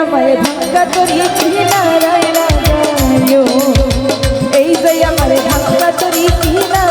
আমায় ভাঙ্গা করিয়েছি নারায়ণ এই যে আমার ভাঙ্গা করিয়েছি না